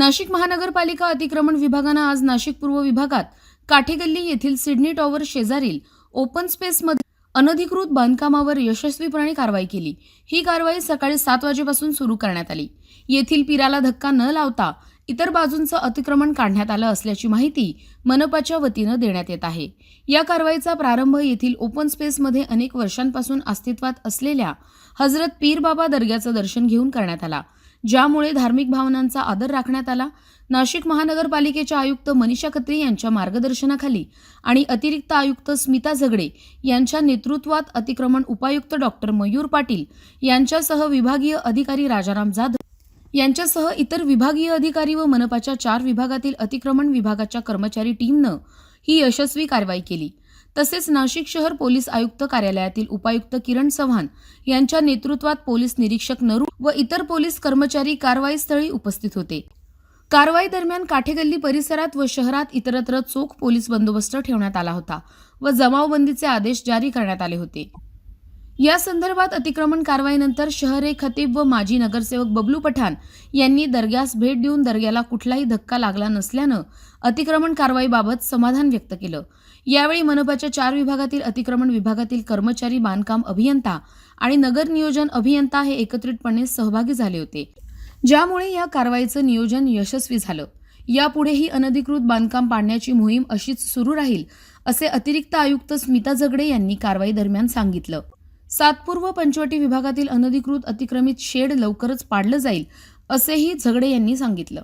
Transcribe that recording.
नाशिक महानगरपालिका अतिक्रमण विभागानं आज नाशिक पूर्व विभागात काठेगल्ली येथील सिडनी टॉवर शेजारील ओपन स्पेसमध्ये अनधिकृत बांधकामावर यशस्वीपणे कारवाई केली. ही कारवाई सकाळी सात वाजेपासून सुरू करण्यात आली. येथील पिराला धक्का न लावता इतर बाजूंचं अतिक्रमण काढण्यात आलं असल्याची माहिती मनपाच्या वतीनं देण्यात येत आहे. या कारवाईचा प्रारंभ येथील ओपन स्पेसमध्ये अनेक वर्षांपासून अस्तित्वात असलेल्या हजरत पीर बाबा दर्ग्याचं दर्शन घेऊन करण्यात आला. ज्यामुळे धार्मिक भावनांचा आदर राखण्यात आला. नाशिक महानगरपालिकेच्या आयुक्त मनीषा खत्री यांच्या मार्गदर्शनाखाली आणि अतिरिक्त आयुक्त स्मिता झगडे यांच्या नेतृत्वात अतिक्रमण उपायुक्त डॉक्टर मयूर पाटील यांच्यासह विभागीय अधिकारी राजाराम जाधव यांच्यासह इतर विभागीय अधिकारी व मनपाच्या चार विभागातील अतिक्रमण विभागाच्या कर्मचारी टीमनं ही यशस्वी कारवाई केली. तसेच नाशिक शहर पोलीस आयुक्त कार्यालयातील उपायुक्त किरण चव्हाण यांच्या नेतृत्वात पोलीस निरीक्षक नरू व इतर पोलीस कर्मचारी कारवाईस्थळी उपस्थित होते. कारवाई दरम्यान काठेगल्ली परिसरात व शहरात इतरत्र चोख पोलीस बंदोबस्त ठेवण्यात आला होता व जमावबंदीचे आदेश जारी करण्यात आले होते. या संदर्भात अतिक्रमण कारवाईनंतर शहरे खतीब व माजी नगरसेवक बबलू पठाण यांनी दर्ग्यास भेट देऊन दर्ग्याला कुठलाही धक्का लागला नसल्यानं अतिक्रमण कारवाईबाबत समाधान व्यक्त केलं. यावेळी मनपाच्या चार विभागातील अतिक्रमण विभागातील कर्मचारी बांधकाम अभियंता आणि नगर नियोजन अभियंता हे एकत्रितपणे सहभागी झाले होते. ज्यामुळे या कारवाईचं नियोजन यशस्वी झालं. यापुढेही अनधिकृत बांधकाम पाडण्याची मोहीम अशीच सुरू राहील असे अतिरिक्त आयुक्त स्मिता झगडे यांनी कारवाई दरम्यान सांगितलं. सातपूर्व पंचवटी विभागातील अनधिकृत अतिक्रमित शेड लवकरच पाडलं जाईल असेही झगडे यांनी सांगितलं.